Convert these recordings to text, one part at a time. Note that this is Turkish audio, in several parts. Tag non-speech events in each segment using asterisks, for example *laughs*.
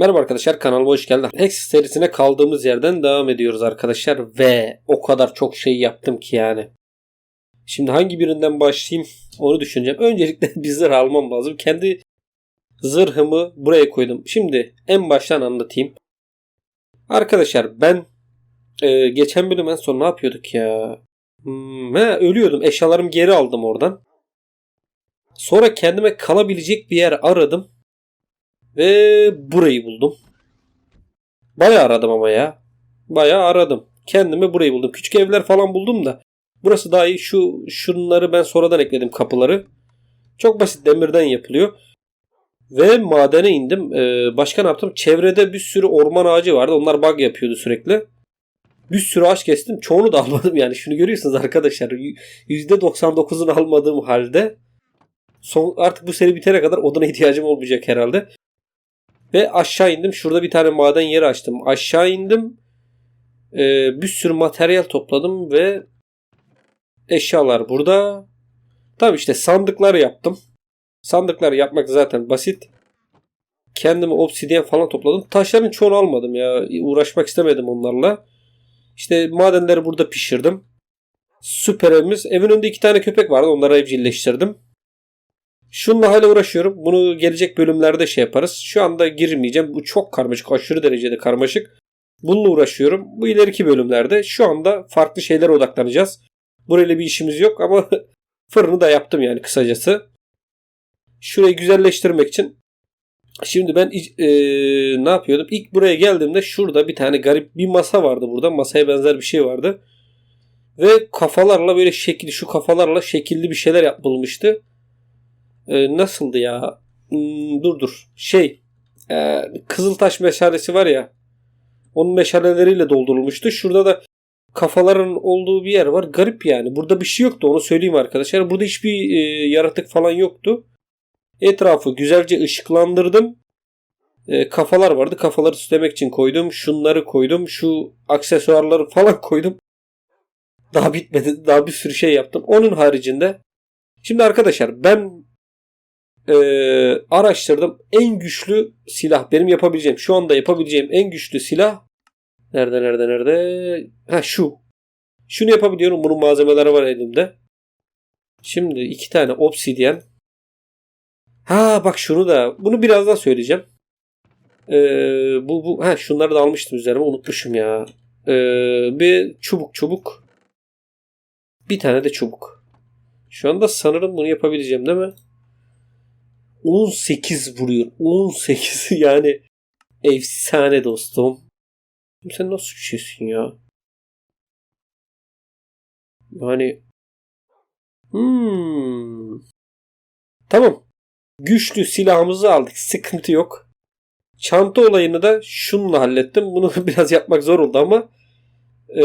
Merhaba arkadaşlar kanalıma hoş geldin. Hex serisine kaldığımız yerden devam ediyoruz arkadaşlar ve o kadar çok şey yaptım ki yani. Şimdi hangi birinden başlayayım onu düşüneceğim. Öncelikle *laughs* bir zırh almam lazım. Kendi zırhımı buraya koydum. Şimdi en baştan anlatayım. Arkadaşlar ben e, geçen bölüm en son ne yapıyorduk ya? Hmm, he, ölüyordum. Eşyalarımı geri aldım oradan. Sonra kendime kalabilecek bir yer aradım. Ve burayı buldum. Bayağı aradım ama ya. Bayağı aradım. Kendime burayı buldum. Küçük evler falan buldum da. Burası daha iyi. Şu şunları ben sonradan ekledim kapıları. Çok basit demirden yapılıyor. Ve madene indim. Ee, başka ne yaptım? Çevrede bir sürü orman ağacı vardı. Onlar bug yapıyordu sürekli. Bir sürü ağaç kestim. Çoğunu da *laughs* almadım yani. Şunu görüyorsunuz arkadaşlar. %99'unu almadığım halde son, artık bu seri bitene kadar odana *laughs* ihtiyacım olmayacak herhalde. Ve aşağı indim. Şurada bir tane maden yeri açtım. Aşağı indim. Ee, bir sürü materyal topladım ve eşyalar burada. Tabii işte sandıklar yaptım. Sandıklar yapmak zaten basit. Kendime obsidyen falan topladım. Taşların çoğunu almadım ya. Uğraşmak istemedim onlarla. İşte madenleri burada pişirdim. Süper evimiz. Evin önünde iki tane köpek vardı. Onları evcilleştirdim. Şununla hala uğraşıyorum. Bunu gelecek bölümlerde şey yaparız. Şu anda girmeyeceğim. Bu çok karmaşık. Aşırı derecede karmaşık. Bununla uğraşıyorum. Bu ileriki bölümlerde. Şu anda farklı şeylere odaklanacağız. Burayla bir işimiz yok ama *laughs* fırını da yaptım yani kısacası. Şurayı güzelleştirmek için Şimdi ben e, ne yapıyordum? İlk buraya geldiğimde şurada bir tane garip bir masa vardı burada. Masaya benzer bir şey vardı. Ve kafalarla böyle şekilli şu kafalarla şekilli bir şeyler yapılmıştı. E, nasıldı ya? Hmm, dur dur. Şey e, Kızıltaş meşalesi var ya. Onun meşaleleriyle doldurulmuştu. Şurada da kafaların olduğu bir yer var. Garip yani. Burada bir şey yoktu onu söyleyeyim arkadaşlar. Burada hiçbir e, yaratık falan yoktu. Etrafı güzelce ışıklandırdım. E, kafalar vardı. Kafaları süslemek için koydum. Şunları koydum. Şu aksesuarları falan *laughs* koydum. Daha bitmedi. Daha bir sürü şey yaptım. Onun haricinde şimdi arkadaşlar ben e, araştırdım. En güçlü silah benim yapabileceğim. Şu anda yapabileceğim en güçlü silah nerede nerede nerede? Ha şu. Şunu yapabiliyorum. Bunun malzemeleri var elimde. Şimdi iki tane obsidyen Ha bak şunu da bunu birazdan söyleyeceğim. Ee, bu bu ha şunları da almıştım üzerime unutmuşum ya. Ee, bir çubuk çubuk. Bir tane de çubuk. Şu anda sanırım bunu yapabileceğim değil mi? 18 vuruyor. 18 *laughs* yani efsane dostum. Sen nasıl düşüyorsun ya? Yani hmm. Tamam güçlü silahımızı aldık. Sıkıntı yok. Çanta olayını da şununla hallettim. Bunu *laughs* biraz yapmak zor oldu ama e,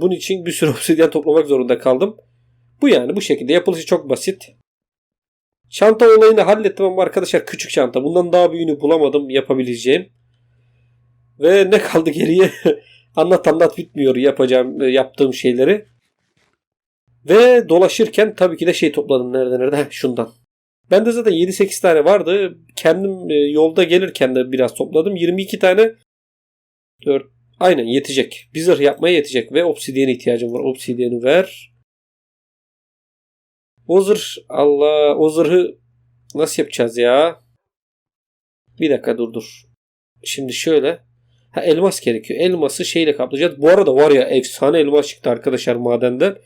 bunun için bir sürü *laughs* obsidyen toplamak zorunda kaldım. Bu yani bu şekilde yapılışı çok basit. Çanta olayını hallettim ama arkadaşlar küçük çanta. Bundan daha büyüğünü bulamadım yapabileceğim. Ve ne kaldı geriye? *laughs* anlat anlat bitmiyor yapacağım yaptığım şeyleri. Ve dolaşırken tabii ki de şey topladım nerede nerede? Heh, şundan. Ben de zaten 7-8 tane vardı. Kendim e, yolda gelirken de biraz topladım. 22 tane 4 aynen yetecek. Bir yapmaya yetecek ve obsidiyene ihtiyacım var. Obsidiyeni ver. O Allah o zırhı nasıl yapacağız ya? Bir dakika dur dur. Şimdi şöyle. Ha elmas gerekiyor. Elması şeyle kaplayacağız. Bu arada var ya efsane elmas çıktı arkadaşlar madenden.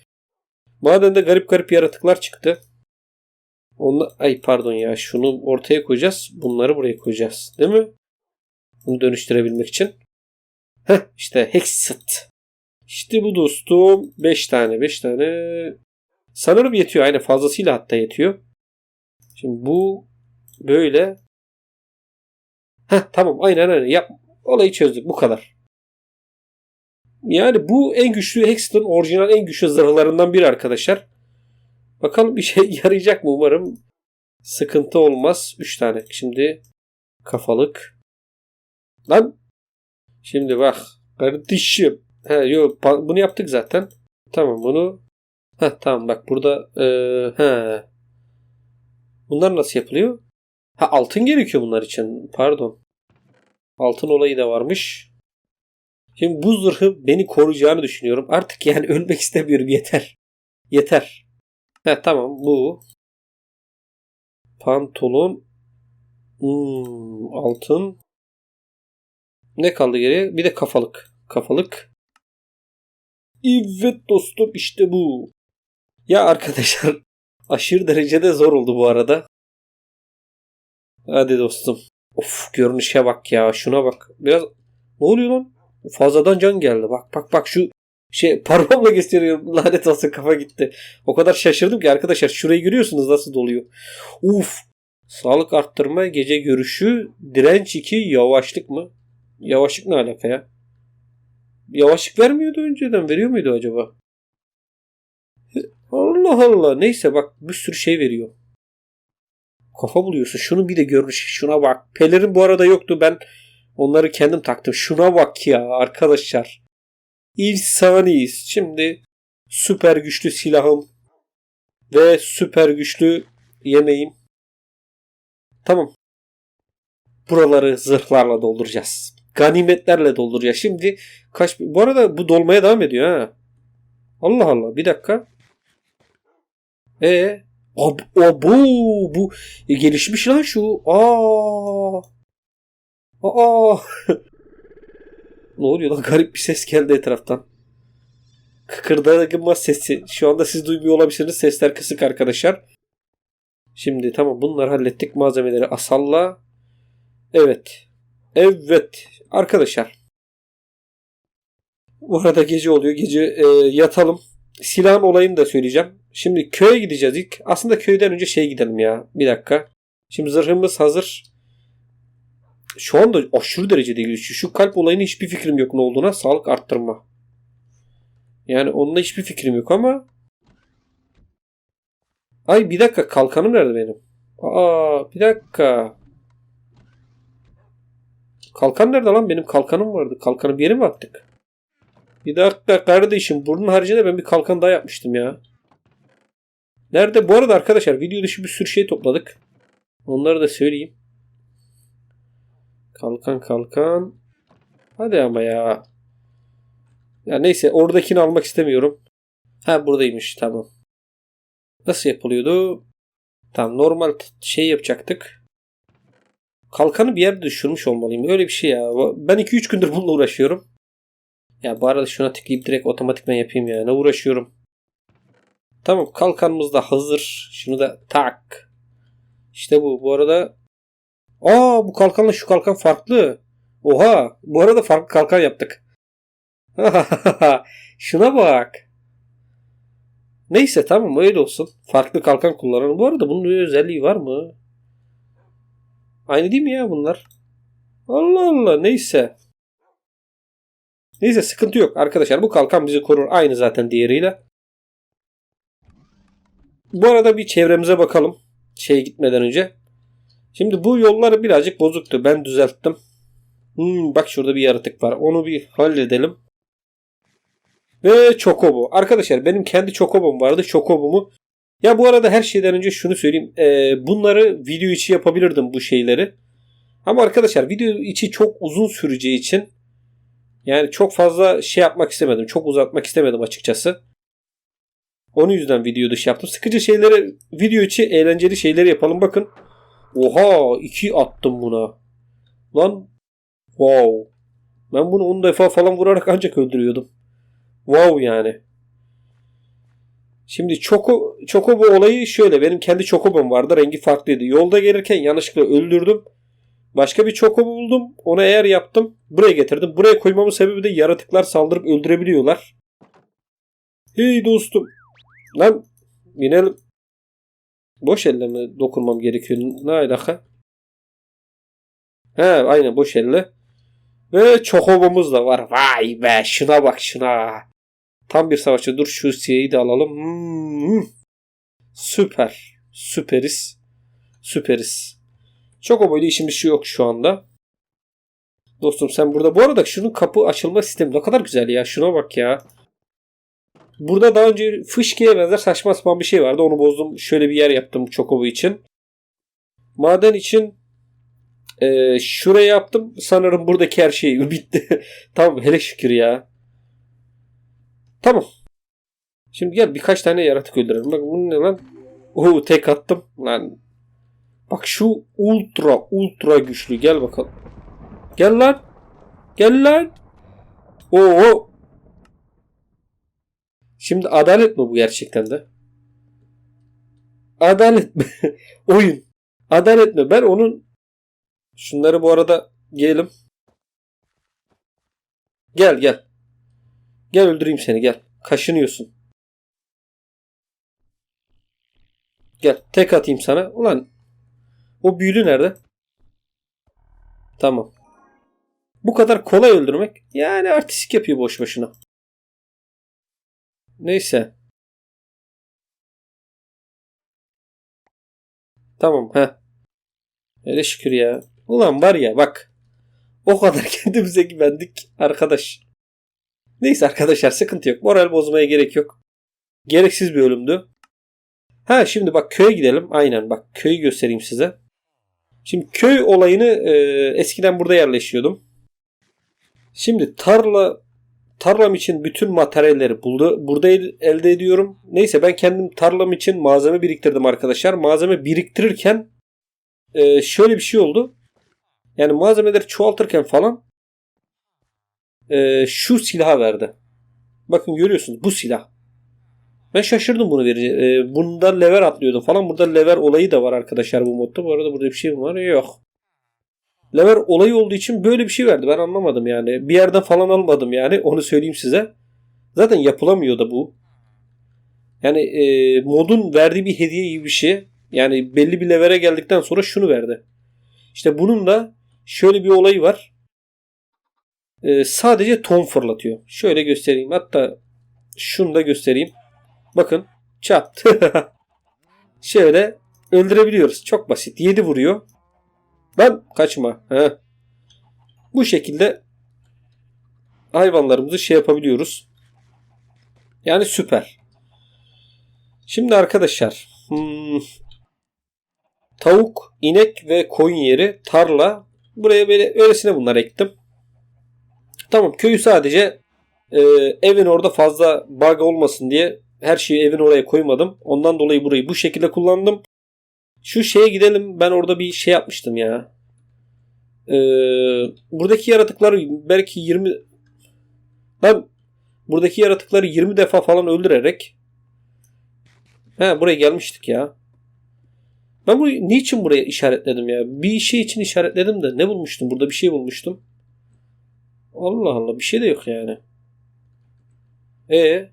Madende garip garip yaratıklar çıktı. Onu, ay pardon ya şunu ortaya koyacağız. Bunları buraya koyacağız. Değil mi? Bunu dönüştürebilmek için. Heh işte Hexit. İşte bu dostum 5 tane 5 tane. Sanırım yetiyor. Aynen fazlasıyla hatta yetiyor. Şimdi bu böyle. Heh tamam aynen aynen. Yap. Olayı çözdük. Bu kadar. Yani bu en güçlü Hexit'in orijinal en güçlü zırhlarından biri arkadaşlar. Bakalım bir şey *laughs* yarayacak mı umarım. Sıkıntı olmaz. 3 tane. Şimdi kafalık. Lan. Şimdi bak. Kardeşim. He, yok, bunu yaptık zaten. Tamam bunu. Ha tamam bak burada. E, he. Bunlar nasıl yapılıyor? Ha altın gerekiyor bunlar için. Pardon. Altın olayı da varmış. Şimdi bu zırhı beni koruyacağını düşünüyorum. Artık yani *laughs* ölmek istemiyorum yeter. Yeter. Ha tamam bu. Pantolon. Hmm, altın. Ne kaldı geriye? Bir de kafalık. Kafalık. Evet dostum işte bu. Ya arkadaşlar *laughs* aşırı derecede zor oldu bu arada. Hadi dostum. Of görünüşe bak ya şuna bak. Biraz ne oluyor lan? Fazladan can geldi. Bak bak bak şu şey *laughs* parmağımla gösteriyorum. Lanet olsun kafa gitti. O kadar şaşırdım ki arkadaşlar şurayı görüyorsunuz nasıl doluyor. Uf. Sağlık arttırma, gece görüşü, direnç 2, yavaşlık mı? Yavaşlık ne alaka ya? Yavaşlık vermiyordu önceden. Veriyor muydu acaba? Allah Allah. Neyse bak bir sürü şey veriyor. Kafa buluyorsun. Şunun bir de görünüşü. Şuna bak. Pelerin bu arada yoktu. Ben onları kendim taktım. Şuna bak ya arkadaşlar. Efsaneyiz. Şimdi süper güçlü silahım ve süper güçlü yemeğim. Tamam. Buraları zırhlarla dolduracağız. Ganimetlerle dolduracağız. Şimdi kaç bu arada bu dolmaya devam ediyor ha. Allah Allah bir dakika. E Ab, bu bu e, gelişmiş lan şu. Aa. Aa. *laughs* ne oluyor lan? Garip bir ses geldi etraftan. Kıkırdama sesi. Şu anda siz duymuyor olabilirsiniz. Sesler kısık arkadaşlar. Şimdi tamam bunları hallettik. Malzemeleri asalla. Evet. Evet. Arkadaşlar. Bu arada gece oluyor. Gece e, yatalım. Silahın olayını da söyleyeceğim. Şimdi köye gideceğiz ilk. Aslında köyden önce şey gidelim ya. Bir dakika. Şimdi zırhımız hazır. Şu anda aşırı derecede güçlü. Şu kalp olayının hiçbir fikrim yok ne olduğuna. Sağlık arttırma. Yani onunla hiçbir fikrim yok ama Ay bir dakika kalkanım nerede benim? Aa bir dakika. Kalkan nerede lan? Benim kalkanım vardı. Kalkanı bir yere mi attık? Bir dakika kardeşim. Bunun haricinde ben bir kalkan daha yapmıştım ya. Nerede? Bu arada arkadaşlar video dışı bir sürü şey topladık. Onları da söyleyeyim. Kalkan kalkan. Hadi ama ya. Ya neyse oradakini almak istemiyorum. Ha buradaymış tamam. Nasıl yapılıyordu? Tamam normal şey yapacaktık. Kalkanı bir yerde düşürmüş olmalıyım. Öyle bir şey ya. Ben 2-3 gündür bununla uğraşıyorum. Ya arada şuna tıklayıp direkt otomatikman yapayım ya. Ne uğraşıyorum. Tamam kalkanımız da hazır. Şunu da tak. İşte bu. Bu arada Aa bu kalkanla şu kalkan farklı. Oha. Bu arada farklı kalkan yaptık. *laughs* Şuna bak. Neyse tamam öyle olsun. Farklı kalkan kullanalım. Bu arada bunun bir özelliği var mı? Aynı değil mi ya bunlar? Allah Allah neyse. Neyse sıkıntı yok arkadaşlar. Bu kalkan bizi korur. Aynı zaten diğeriyle. Bu arada bir çevremize bakalım. Şeye gitmeden önce. Şimdi bu yolları birazcık bozuktu. Ben düzelttim. Hmm, bak şurada bir yaratık var. Onu bir halledelim. Ve Chocobo. Arkadaşlar benim kendi Chocobom vardı. Chocobo'mu ya bu arada her şeyden önce şunu söyleyeyim. Ee, bunları video içi yapabilirdim bu şeyleri. Ama arkadaşlar video içi çok uzun süreceği için yani çok fazla şey yapmak istemedim. Çok uzatmak istemedim açıkçası. Onun yüzden video dışı yaptım. Sıkıcı şeyleri video içi eğlenceli şeyleri yapalım. Bakın. Oha iki attım buna. Lan wow. Ben bunu 10 defa falan vurarak ancak öldürüyordum. Wow yani. Şimdi Choco, Chocobo olayı şöyle. Benim kendi Chocobom vardı. Rengi farklıydı. Yolda gelirken yanlışlıkla öldürdüm. Başka bir Chocobo buldum. Onu eğer yaptım. Buraya getirdim. Buraya koymamın sebebi de yaratıklar saldırıp öldürebiliyorlar. Hey dostum. Lan binelim. Boş elle mi dokunmam gerekiyor? Ne alaka? He aynen boş elle. Ve Chocobomuz da var. Vay be şuna bak şuna. Tam bir savaşçı. Dur şu C'yi de alalım. Hmm. Süper. Süperiz. Süperiz. Chocobo ile işimiz şu yok şu anda. Dostum sen burada. Bu arada şunun kapı açılma sistemi ne kadar güzel ya. Şuna bak ya. Burada daha önce fışkiye benzer saçma sapan bir şey vardı. Onu bozdum. Şöyle bir yer yaptım Chocobo için. Maden için Ee, şuraya yaptım. Sanırım buradaki her şey *laughs* bitti. tamam hele şükür ya. Tamam. Şimdi gel birkaç tane yaratık öldürelim. Bak bu ne lan? Oo tek attım. Lan. Bak şu ultra ultra güçlü. Gel bakalım. Gel lan. Gel lan. Oo. Şimdi adalet mi bu gerçekten de? Adalet mi? *laughs* Oyun. Adalet mi? Ben onun şunları bu arada giyelim. Gel gel. Gel öldüreyim seni gel. Kaşınıyorsun. Gel tek atayım sana. Ulan o büyülü nerede? Tamam. Bu kadar kolay öldürmek yani artistik yapıyor boş boşuna. Neyse. Tamam ha. Öyle şükür ya. Ulan var ya bak. O kadar *laughs* kendimize güvendik arkadaş. Neyse arkadaşlar sıkıntı yok. Moral bozmaya gerek yok. Gereksiz bir ölümdü. Ha şimdi bak köye gidelim. Aynen bak köyü göstereyim size. Şimdi köy olayını e, eskiden burada yerleşiyordum. Şimdi tarla tarlam için bütün materyalleri burada, burada elde ediyorum. Neyse ben kendim tarlam için malzeme biriktirdim arkadaşlar. Malzeme biriktirirken e, şöyle bir şey oldu. Yani malzemeleri çoğaltırken falan e, şu silah verdi. Bakın görüyorsunuz bu silah. Ben şaşırdım bunu verince. E, bunda lever atlıyordum falan. Burada lever olayı da var arkadaşlar bu modda. Bu arada burada bir şey mi var? Yok. Lever olayı olduğu için böyle bir şey verdi. Ben anlamadım yani. Bir yerden falan almadım yani. Onu söyleyeyim size. Zaten yapılamıyor da bu. Yani e, modun verdiği bir hediye gibi bir şey. Yani belli bir levere geldikten sonra şunu verdi. İşte bunun da şöyle bir olayı var. E, sadece ton fırlatıyor. Şöyle göstereyim. Hatta şunu da göstereyim. Bakın çat. *laughs* şöyle öldürebiliyoruz. Çok basit. 7 vuruyor. Ben kaçma. He. Bu şekilde hayvanlarımızı şey yapabiliyoruz. Yani süper. Şimdi arkadaşlar hmm, tavuk, inek ve koyun yeri, tarla buraya böyle öylesine bunlar ektim. Tamam köyü sadece e, evin orada fazla bug olmasın diye her şeyi evin oraya koymadım. Ondan dolayı burayı bu şekilde kullandım. Şu şeye gidelim. Ben orada bir şey yapmıştım ya. Ee, buradaki yaratıkları belki 20 ben buradaki yaratıkları 20 defa falan öldürerek He buraya gelmiştik ya. Ben burayı niçin buraya işaretledim ya? Bir şey için işaretledim de ne bulmuştum? Burada bir şey bulmuştum. Allah Allah bir şey de yok yani. E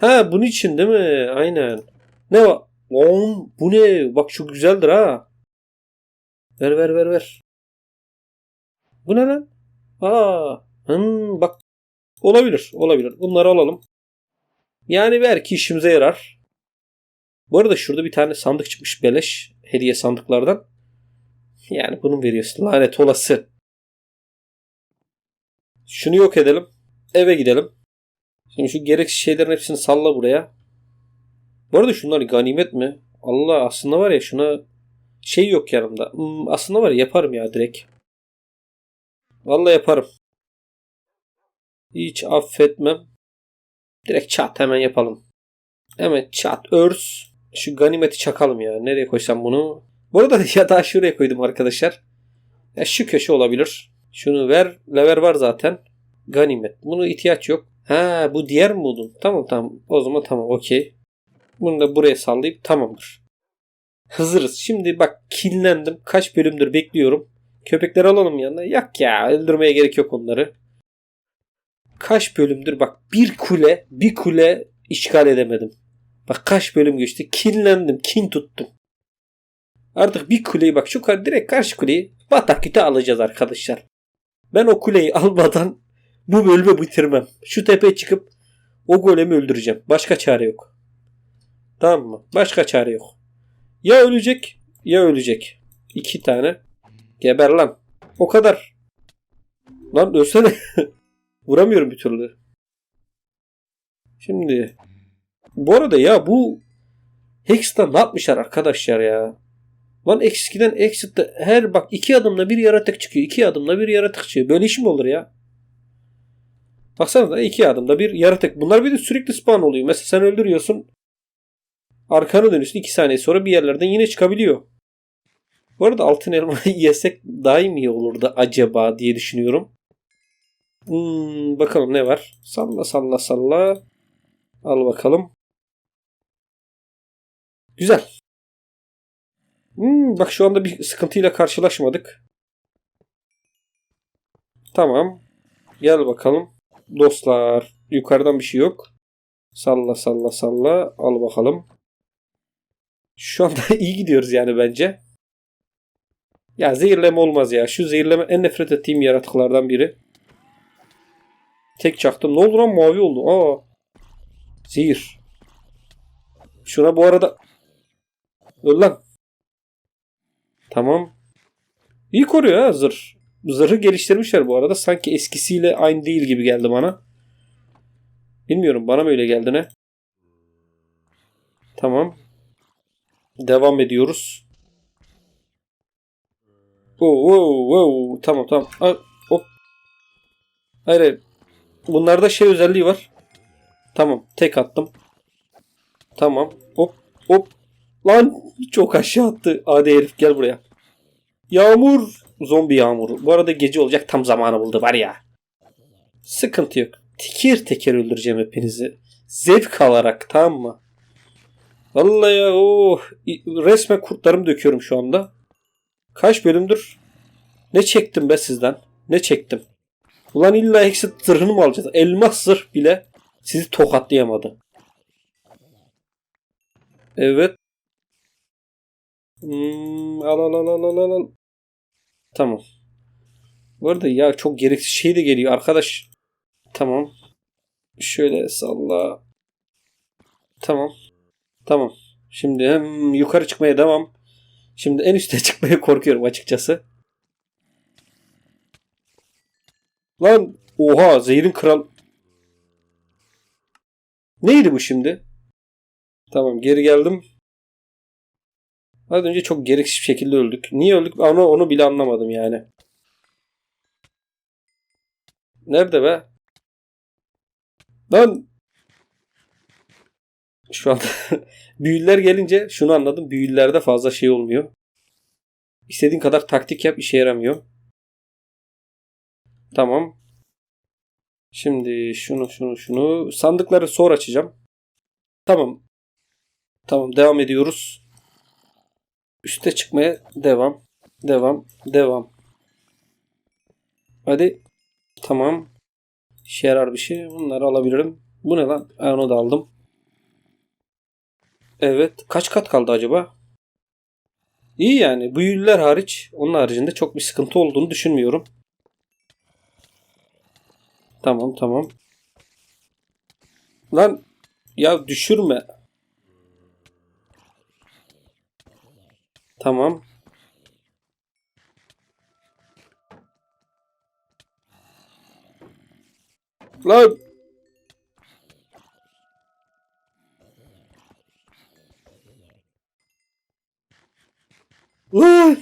Ha bunun için değil mi? Aynen. Ne var? Oğlum bu ne? Bak şu güzeldir ha. Ver ver ver ver. Bu ne lan? Aa, hmm, bak olabilir olabilir. Bunları alalım. Yani belki işimize yarar. Bu arada şurada bir tane sandık çıkmış beleş. Hediye sandıklardan. Yani bunu veriyorsun. Lanet olası. Şunu yok edelim. Eve gidelim. Şimdi şu gereksiz şeylerin hepsini salla buraya. Bu arada şunlar ganimet mi? Allah aslında var ya şuna şey yok yanımda. Hmm, aslında var ya yaparım ya direkt. Vallahi yaparım. Hiç affetmem. Direkt çat hemen yapalım. Hemen çat örs. Şu ganimeti çakalım ya. Nereye koysam bunu? Bu arada *laughs* ya daha şuraya koydum arkadaşlar. Ya şu köşe olabilir. Şunu ver. Lever var zaten. Ganimet. Bunu ihtiyaç yok. Ha bu diğer mi buldun? Tamam tamam. O zaman tamam okey. Bunu da buraya sallayıp tamamdır. Hazırız. Şimdi bak kinlendim. Kaç bölümdür bekliyorum. Köpekleri alalım yanına. Yak ya öldürmeye gerek yok onları. Kaç bölümdür bak bir kule bir kule işgal edemedim. Bak kaç bölüm geçti. Kinlendim. Kin tuttum. Artık bir kuleyi bak şu kadar direkt karşı kuleyi batakite alacağız arkadaşlar. Ben o kuleyi almadan bu bölümü bitirmem. Şu tepeye çıkıp o golemi öldüreceğim. Başka çare yok. Tamam mı? Başka çare yok. Ya ölecek ya ölecek. İki tane. Geber lan. O kadar. Lan ölsene. *laughs* Vuramıyorum bir türlü. Şimdi. Bu arada ya bu Hex'ta ne yapmışlar arkadaşlar ya? Lan eskiden Exit'te her bak iki adımda bir yaratık çıkıyor. iki adımda bir yaratık çıkıyor. Böyle iş mi olur ya? Baksana da iki adımda bir yaratık. Bunlar bir de sürekli spawn oluyor. Mesela sen öldürüyorsun. Arkanı dönüyorsun. iki saniye sonra bir yerlerden yine çıkabiliyor. Bu arada altın elma *laughs* yesek daha iyi olurdu acaba diye düşünüyorum. Hmm, bakalım ne var. Salla salla salla. Al bakalım. Güzel. Hmm, bak şu anda bir sıkıntıyla karşılaşmadık. Tamam. Gel bakalım. Dostlar. Yukarıdan bir şey yok. Salla salla salla. Al bakalım. Şu anda *laughs* iyi gidiyoruz yani bence. Ya zehirleme olmaz ya. Şu zehirleme en nefret ettiğim yaratıklardan biri. Tek çaktım. Ne oldu lan mavi oldu. Aa. Zehir. Şuna bu arada Öl lan. Tamam. İyi koruyor ha zırh. Zırhı geliştirmişler bu arada. Sanki eskisiyle aynı değil gibi geldi bana. Bilmiyorum bana mı öyle geldi ne? Tamam. Devam ediyoruz. Oo, oo, oo. Tamam tamam. Ha, hop. Hayır hayır. Bunlarda şey özelliği var. Tamam. Tek attım. Tamam. Hop hop. Lan çok aşağı attı. Hadi herif gel buraya. Yağmur. Zombi yağmuru. Bu arada gece olacak tam zamanı buldu var ya. Sıkıntı yok. Teker teker öldüreceğim hepinizi. Zevk alarak tamam mı? Vallahi ya oh. Resmen kurtlarımı döküyorum şu anda. Kaç bölümdür? Ne çektim be sizden? Ne çektim? Ulan illa Hexit zırhını mı alacağız? Elmas zırh bile sizi tokatlayamadı. Evet. Hmm, al al al al al, al. Tamam. Bu arada ya çok gereksiz şey de geliyor arkadaş. Tamam. Şöyle salla. Tamam. Tamam. Şimdi hem yukarı çıkmaya devam. Şimdi en üste *laughs* çıkmaya korkuyorum açıkçası. Lan oha zehirin kral. Neydi bu şimdi? Tamam geri geldim. Az önce çok gereksiz bir şekilde öldük. Niye öldük onu, onu bile anlamadım yani. Nerede be? Lan şu anda *laughs* büyüler gelince şunu anladım. Büyülerde fazla şey olmuyor. İstediğin kadar taktik yap işe yaramıyor. Tamam. Şimdi şunu şunu şunu sandıkları sonra açacağım. Tamam. Tamam devam ediyoruz. Üste çıkmaya devam. Devam. Devam. Hadi. Tamam. İşe yarar bir şey. Bunları alabilirim. Bu ne lan? Onu da aldım. Evet. Kaç kat kaldı acaba? İyi yani. Büyülüler hariç. Onun haricinde çok bir sıkıntı olduğunu düşünmüyorum. Tamam tamam. Lan ya düşürme. Tamam. Lan. Lan.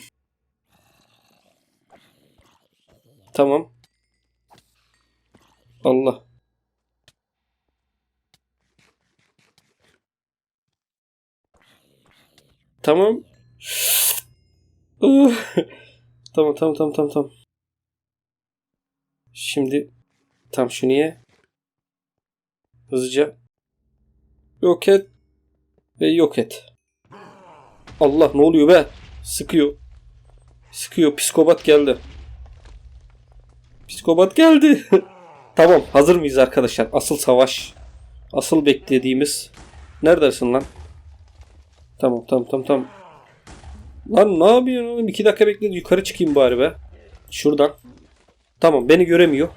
Tamam. Allah. Tamam. Tamam tamam tamam tamam tamam. Şimdi tam şu niye? Hızlıca yok et ve yok et. Allah ne oluyor be? Sıkıyor. Sıkıyor. Psikopat geldi. Psikopat geldi. *laughs* tamam hazır mıyız arkadaşlar? Asıl savaş. Asıl beklediğimiz. Neredesin lan? Tamam tamam tamam tamam. Lan ne yapıyorsun oğlum? İki dakika bekle yukarı çıkayım bari be. Şuradan. Tamam beni göremiyor.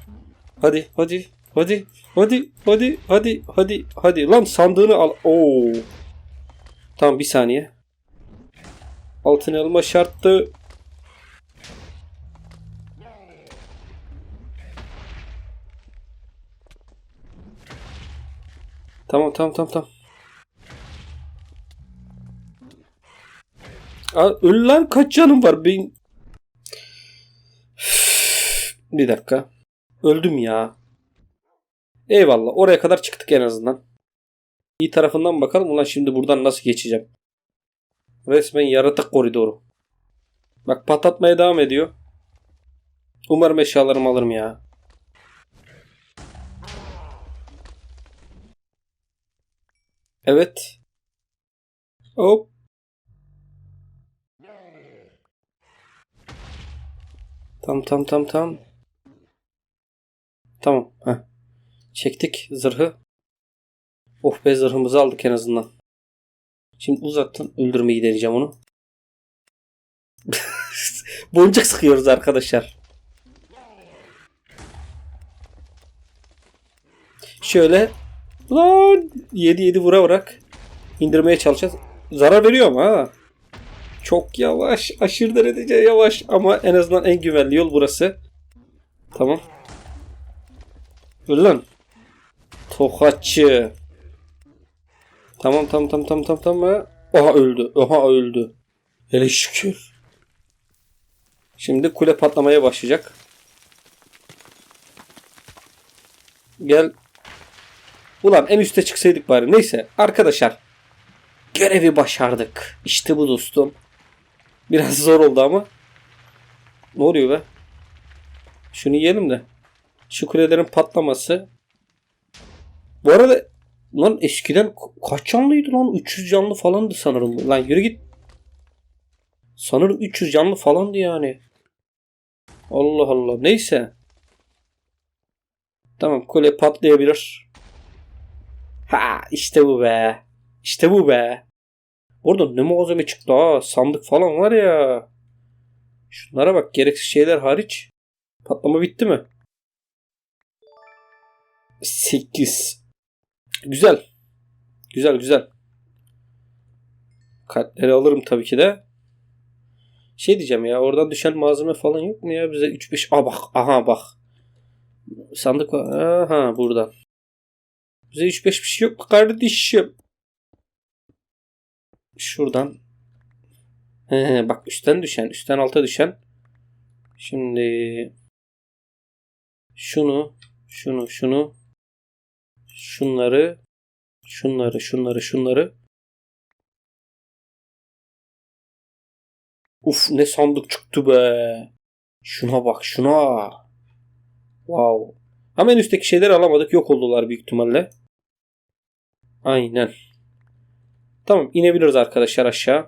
Hadi hadi hadi hadi hadi hadi hadi hadi lan sandığını al. Oo. Tamam bir saniye. Altın elma şarttı. Tamam tamam tamam tamam. Aa, öl lan kaç canım var? Ben... Bir dakika. Öldüm ya. Eyvallah. Oraya kadar çıktık en azından. İyi tarafından bakalım. Ulan şimdi buradan nasıl geçeceğim? Resmen yaratık koridoru. Bak patlatmaya devam ediyor. Umarım eşyalarımı alırım ya. Evet. Hop. Tam tam tam tam. Tamam. Heh. Çektik zırhı. Oh be zırhımızı aldık en azından. Şimdi uzaktan öldürmeyi deneyeceğim onu. *laughs* Boncuk sıkıyoruz arkadaşlar. Şöyle lan 7 7 vura vurak indirmeye çalışacağız. Zarar veriyor ama ha. Çok yavaş, aşırı derece yavaş ama en azından en güvenli yol burası. Tamam. Öl lan. Tokatçı. Tamam tamam tamam tamam tamam tamam. Oha öldü. Oha öldü. Hele şükür. Şimdi kule patlamaya başlayacak. Gel. Ulan en üste çıksaydık bari. Neyse arkadaşlar. Görevi başardık. İşte bu dostum. Biraz zor oldu ama. Ne oluyor be? Şunu yiyelim de. Şu kulelerin patlaması. Bu arada lan eskiden ka- kaç canlıydı lan? 300 canlı falandı sanırım. Lan yürü git. Sanırım 300 canlı falandı yani. Allah Allah. Neyse. Tamam kule patlayabilir. Ha işte bu be. İşte bu be. Orada ne malzeme çıktı ha. Sandık falan var ya. Şunlara bak. Gereksiz şeyler hariç. Patlama bitti mi? 8. Güzel. Güzel güzel. Kalpleri alırım tabii ki de. Şey diyeceğim ya oradan düşen malzeme falan yok mu ya bize 3-5 Aa bak aha bak. Sandık var. Aha buradan. Bize 3-5 bir şey yok kardeşim. Şuradan. Bak üstten düşen, üstten alta düşen. Şimdi şunu, şunu, şunu, şunları, şunları, şunları, şunları. Uf ne sandık çıktı be. Şuna bak şuna. Wow. Ama en üstteki şeyleri alamadık. Yok oldular büyük ihtimalle. Aynen. Tamam inebiliriz arkadaşlar aşağı.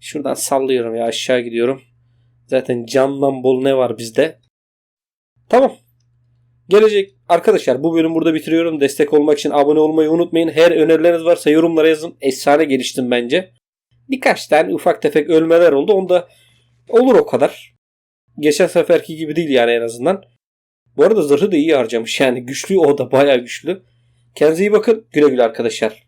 Şuradan sallıyorum ya aşağı gidiyorum. Zaten candan bol ne var bizde. Tamam. Gelecek arkadaşlar bu bölüm burada bitiriyorum. Destek olmak için abone olmayı unutmayın. Her önerileriniz varsa yorumlara yazın. Efsane geliştim bence. Birkaç tane ufak tefek ölmeler oldu. Onda olur o kadar. Geçen seferki gibi değil yani en azından. Bu arada zırhı da iyi harcamış. Yani güçlü o da bayağı güçlü. Kendinize iyi bakın. Güle güle arkadaşlar.